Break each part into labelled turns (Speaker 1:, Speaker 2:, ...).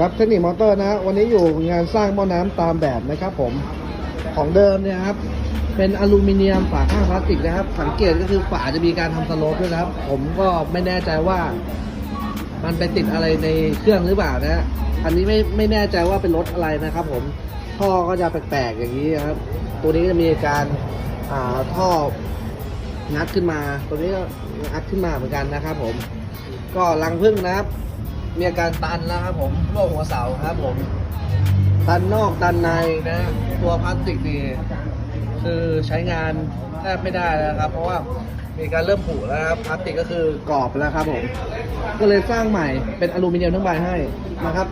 Speaker 1: ครับเทคนิคมอเตอร์นะวันนี้อยู่งานสร้างหม้อน้ำตามแบบนะครับผมของเดิมเนี่ยครับเป็นอลูมิเนียมฝาข้างพลาสติกนะครับ สังเกตก็คือฝาจะมีการทำสโลปด้วยนะครับ ผมก็ไม่แน่ใจว่า มันไปติดอะไรในเครื่องหรือเปล่านะฮะอันนี้ไม่ไม่แน่ใจว่าเป็นรถอะไรนะครับ ผมท่อก็จะแปลกๆอย่างนี้นะครับ ตัวนี้จะมีการอ่าท่องัดขึ้นมา ตัวนี้ก็งัดขึ้นมาเหมือนกันนะครับ ผม ก็รังพึ่งนะครับ มีอาการตันแล้วครับผมโรคหัวเสาครับผม ตันนอกตันในนะ ตัวพลาสติกนี่คือใช้งานแทบไม่ได้แล้วครับ เพราะว่ามีการเริ่มผุแล้วครับพลาสติกก็คือกรอบแล้วครับผมก็เลยสร้างใหม่เป็นอลูมิเนียมทั้งใบให้นะครับ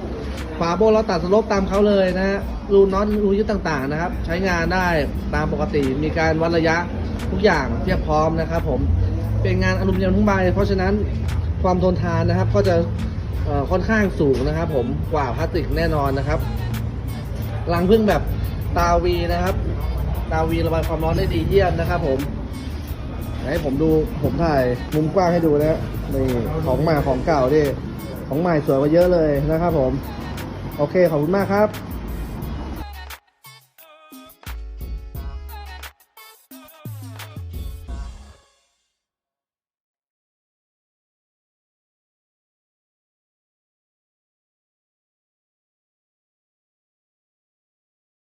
Speaker 1: ฝาโบเราตัดสโลปตามเขาเลยนะฮะรูน็อตรูยึดต่างๆนะครับ ใช้งานได้ตามปกติมีการวัดระยะทุกอย่างเทียบพร้อมนะครับ ผมเป็นงานอลูมิเนียมทั้งใบ เพราะฉะนั้นความทนทานนะครับ ก็จะ ค่อนข้างสูงนะครับ ผมกว่าพลาสติกแน่นอนนะครับรังพึ่งแบบตาวีนะครับ ตาวีระบายความร้อนได้ดีเยี่ยมนะครับ ผมให้ผมดูผมถ่ายมุมกว้างให้ดูนะนี่ของใหม่ของเก่าดิของใหม่สวยกว่าเยอะเลยนะครับ ผม โอเคขอบคุณมากครับ